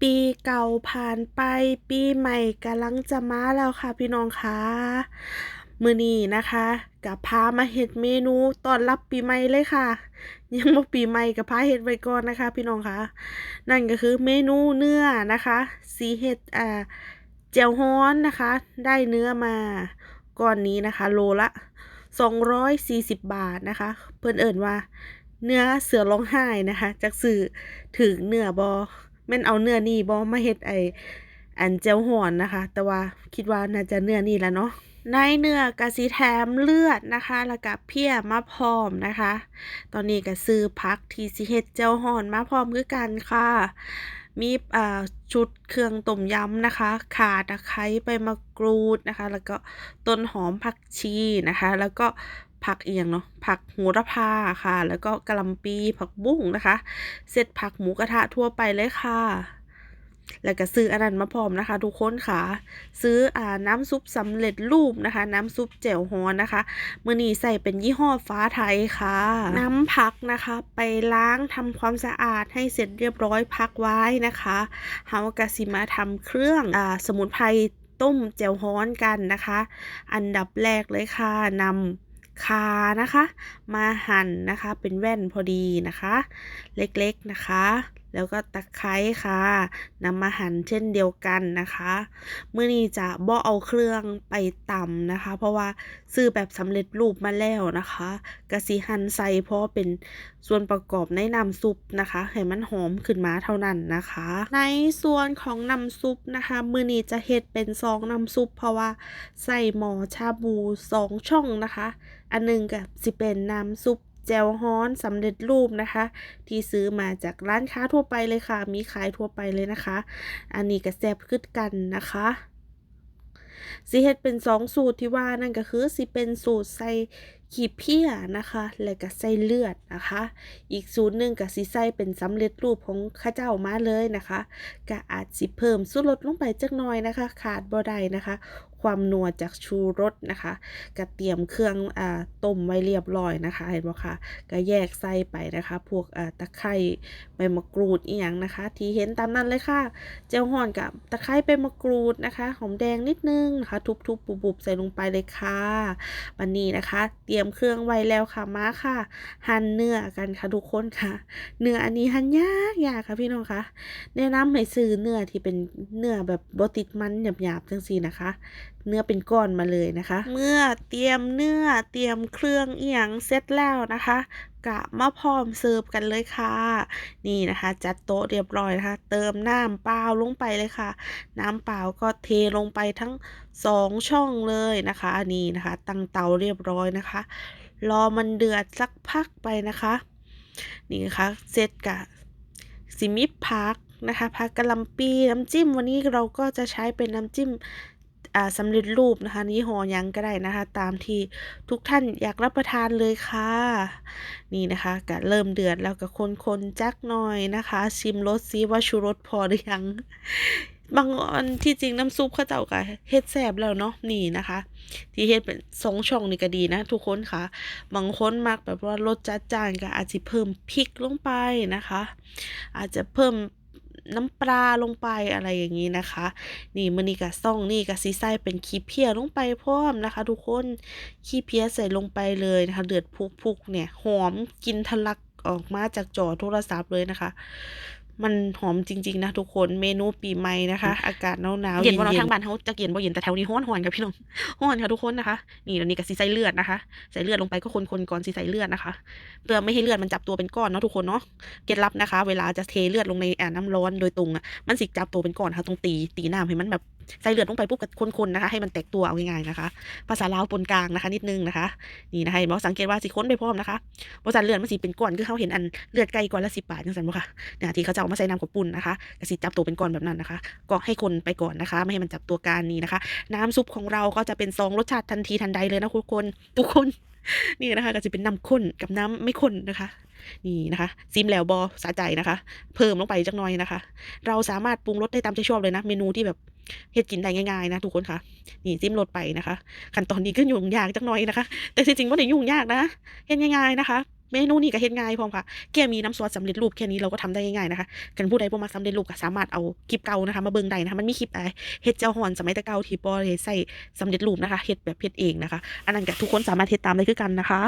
ปีเก่าผ่านไปปีใหม่กำลังจะมาแล้วค่ะพี่น้องคะมื้อนี้นะคะก็พามาเฮ็ดเมนูตอนรับปีใหม่เลยค่ะ ยังบ่ปีใหม่ก็พาเฮ็ดไว้ก่อนนะคะ พี่น้องคะนั่นก็คือเมนูเนื้อนะคะสิเฮ็ดอ่าแจ่วฮ้อนนะคะ ได้เนื้อมาก้อนนี้นะคะ โลละ 240 บาทนะคะ เพิ่นเอิ้นว่า เนื้อเสือร้องไห้นะคะจักซื้อถึงเนื้อบ่ แม่นเอาเนื้อนี่บ่มาเฮ็ดไออันแจ่วฮ้อนนะคะ แต่ว่าคิดว่าน่าจะเนื้อนี่แหละเนาะในเนื้อก็สิแถมเลือดนะคะ แล้วก็เพี้ยมาพร้อมนะคะ ตอนนี้ก็ซื้อผักที่สิเฮ็ดแจ่วฮ้อนมาพร้อมคือกันค่ะ มีอ่าชุดเครื่องต้มยำนะคะ ขาตะไคร้ใบมะกรูดนะคะ แล้วก็ต้นหอมผักชีนะคะ แล้วก็ ผักเอียงเนาะผักโหระพาค่ะ แล้วก็กะหล่ำปีผักบุ้งนะคะ เสร็จผักหมูกระทะทั่วไปเลยค่ะ แล้วก็ซื้ออันนั้นมาพร้อมนะคะ ทุกคนค่ะ ซื้ออ่าน้ำซุปสำเร็จรูปนะคะ น้ำซุปแจ่วฮ้อนนะคะมือนี้ใส่เป็นยี่ห้อฟ้าไทยค่ะ น้ำผักนะคะ ไปล้างทำความสะอาดให้เสร็จเรียบร้อยพักไว้นะคะเฮาก็สิมาทำเครื่องอ่าสมุนไพรต้มแจ่วฮ้อนกันนะคะ อันดับแรกเลยค่ะนำ ขานะคะ มาหั่นนะคะ เป็นแว่นพอดีนะคะ เล็กๆนะคะ แล้วก็ตะไคร้ค่ะนำมาหั่นเช่นเดียวกันนะคะเมื้อนี้จะบ่เอาเครื่องไปตำนะคะ เพราะว่าซื้อแบบสำเร็จรูปมาแล้วนะคะก็สิหั่นใส่เพราะเป็นส่วนประกอบในน้ำซุปนะคะให้มันหอมขึ้นมาเท่านั้นนะคะ ในส่วนของน้ำซุปนะคะมื้อนี้จะเฮ็ดเป็นซองน้ำซุป เพราะว่าใส่หม้อชาบูสองช่องนะคะ อันหนึ่งก็สิเป็นน้ำซุป แจ่วฮ้อนสำเร็จรูปนะคะ ที่ซื้อมาจากร้านค้าทั่วไปเลยค่ะ มีขายทั่วไปเลยนะคะ อันนี้ก็แซ่บคือกันนะคะสิเฮ็ดเป็นสองสูตรที่ว่านั่นก็คือสิเป็นสูตรใส่ ขี้เพี้ยนะคะ แล้วก็ใส่เลือดนะคะ อีกสูตรหนึ่งก็สิใส่เป็นสำเร็จรูปของข้าเจ้ามาเลยนะคะก็อาจสิเพิ่มสูตรรสลงไปจักหน่อยนะคะ ขาดบ่ได้นะคะ ความนัวจากชูรสนะคะก็เตรียมเครื่องอ่าต้มไว้เรียบร้อยนะคะเห็นบ่คะก็แยกใส่ไปนะคะ พวกอ่าตะไคร้ใบมะกรูดอีหยังนะคะ ที่เห็นตามนั้นเลยค่ะแจ่วฮ้อนกับตะไคร้ใบมะกรูดนะคะหอมแดงนิดนึงนะคะ ทุบๆบุบๆใส่ลงไปเลยค่ะวันนี้นะคะเตรียมเครื่องไว้แล้วค่ะมาค่ะ หั่นเนื้อกันค่ะทุกคนค่ะ เนื้ออันนี้หั่นยากยากค่ะพี่น้องคะแนะนำให้ซื้อเนื้อที่เป็นเนื้อแบบบติดมันหยาบๆจังซี่นะคะ เนื้อเป็นก้อนมาเลยนะคะ เมื่อเตรียมเนื้อเตรียมเครื่องเอียงเสร็จแล้วนะคะ กะมาพร้อมเสิร์ฟกันเลยค่ะ นี่นะคะ จัดโต๊ะเรียบร้อยนะคะ เติมน้ำเปล่าลงไปเลยค่ะ น้ำเปล่าก็เทลงไปทั้งสองช่องเลยนะคะนี่นะคะ ตั้งเตาเรียบร้อยนะคะ รอมันเดือดสักพักไปนะคะ นี่นะคะเสร็จกะสิมิพักนะคะผักกะล่ำปีน้ำจิ้มวันนี้เราก็จะใช้เป็นน้ำจิ้ม สำเร็จรูปนะคะยี่ห้อยังก็ได้นะคะ ตามที่ทุกท่านอยากรับประทานเลยค่ะ นี่นะคะก็เริ่มเดือดแล้วก็คนๆจักหน่อยนะคะ ชิมรสซิว่าชูรสพอหรือยัง บางอันที่จริงน้ำซุปเขาเจ้าก็เฮ็ดแซ่บแล้วเนาะนี่นะคะ ที่เฮ็ดเป็นสองช่องนี่ก็ดีนะ ทุกคนค่ะ บางคนมักแบบว่ารสจัดจ้านก็อาจจะเพิ่มพริกลงไปนะคะ อาจจะเพิ่ม น้ำปลาลงไปอะไรอย่างนี้นะคะ นี่มันนี่กับซ่องนี่กับซีไส้เป็นขี้เพียลงไปพร้อมนะคะ ทุกคนขี้เพียใส่ลงไปเลยนะคะเดือดพุกๆเนี่ยหอมกินทะลักออกมาจากจอโทรศัพท์เลยนะคะ มันหอมจริง ๆ นะทุกคนเมนูปีใหม่นะคะ อากาศหนาวๆเย็นบ่เนาะๆทางบ้านเฮาจะเย็นบ่เย็นแต่แถวนี้ร้อนร้อนค่ะพี่น้องร้อนค่ะทุกคนนะคะ นี่แล้วนี่ก็สิใส่เลือดนะคะ ใส่เลือดลงไปก็คนๆก่อนสิใส่เลือดนะคะ เพื่อไม่ให้เลือดมันจับตัวเป็นก้อนเนาะทุกคนเนาะเคล็ดลับนะคะ เวลาจะเทเลือดลงในอ่าน้ำร้อนโดยตรงอะมันสิจับตัวเป็นก้อนค่ะต้องตีตีน้ำให้มันแบบ ใส่เลือดลงไปปุ๊บก็คนๆนะคะ ให้มันแตกตัวเอาง่ายๆนะคะ ภาษาลาวปนกลางนะคะ นิดนึงนะคะนี่นะคะเห็นบ่สังเกตว่าสิค้นไปพร้อมนะคะบ่ซันเลือดมันสิเป็นก้อนคือเขาเห็นอันเลือดไก่ก้อนละ10บบาทจังซั่นบ่ค่ะเนี่ยที่เขาจะเอามาใส่น้ำกับปุ่นนะคะก็สิจับตัวเป็นก้อนแบบนั้นนะคะ ก็ให้คนไปก่อนนะคะ ไม่ให้มันจับตัวการนี้นะคะ น้ำซุปของเราก็จะเป็นซองรสชาติทันทีทันใดเลยนะทุกคนทุกคนนี่นะคะก็จะเป็นน้ำข้นกับน้ำไม่ข้นนะคะ นี่นะคะซิมแล้วบอสะใจนะคะ เพิ่มลงไปจักหน่อยนะคะ เราสามารถปรุงรสได้ตามใจชอบเลยนะ เมนูที่แบบ เฮ็ดกินได้ง่ายๆนะทุกคนค่ะ นี่ซิมรสไปนะคะขั้นตอนนี้ก็ยุ่งยากจักหน่อยนะคะ แต่จริงๆว่าได้ยุ่งยากนะเฮ็ดง่ายๆนะคะเมนูนี้ก็เฮ็ดง่ายพร้อมค่ะ แค่มีน้ำซอสสำเร็จรูปแค่นี้เราก็ทำได้ง่ายๆนะคะ กันผู้ใดบ่มักสำเร็จรูปก็สามารถเอาคลิปเก่านะคะมาเบิ่งได้นะคะ มันมีคลิปอะไรเฮ็ดเจ้าฮอนสมัยแต่เก่าที่บ่ได้ใส่สำเร็จรูปนะคะเฮ็ดแบบเฮ็ดเองนะคะ อันนั้นก็ทุกคนสามารถเฮ็ดตามได้คือกันนะคะ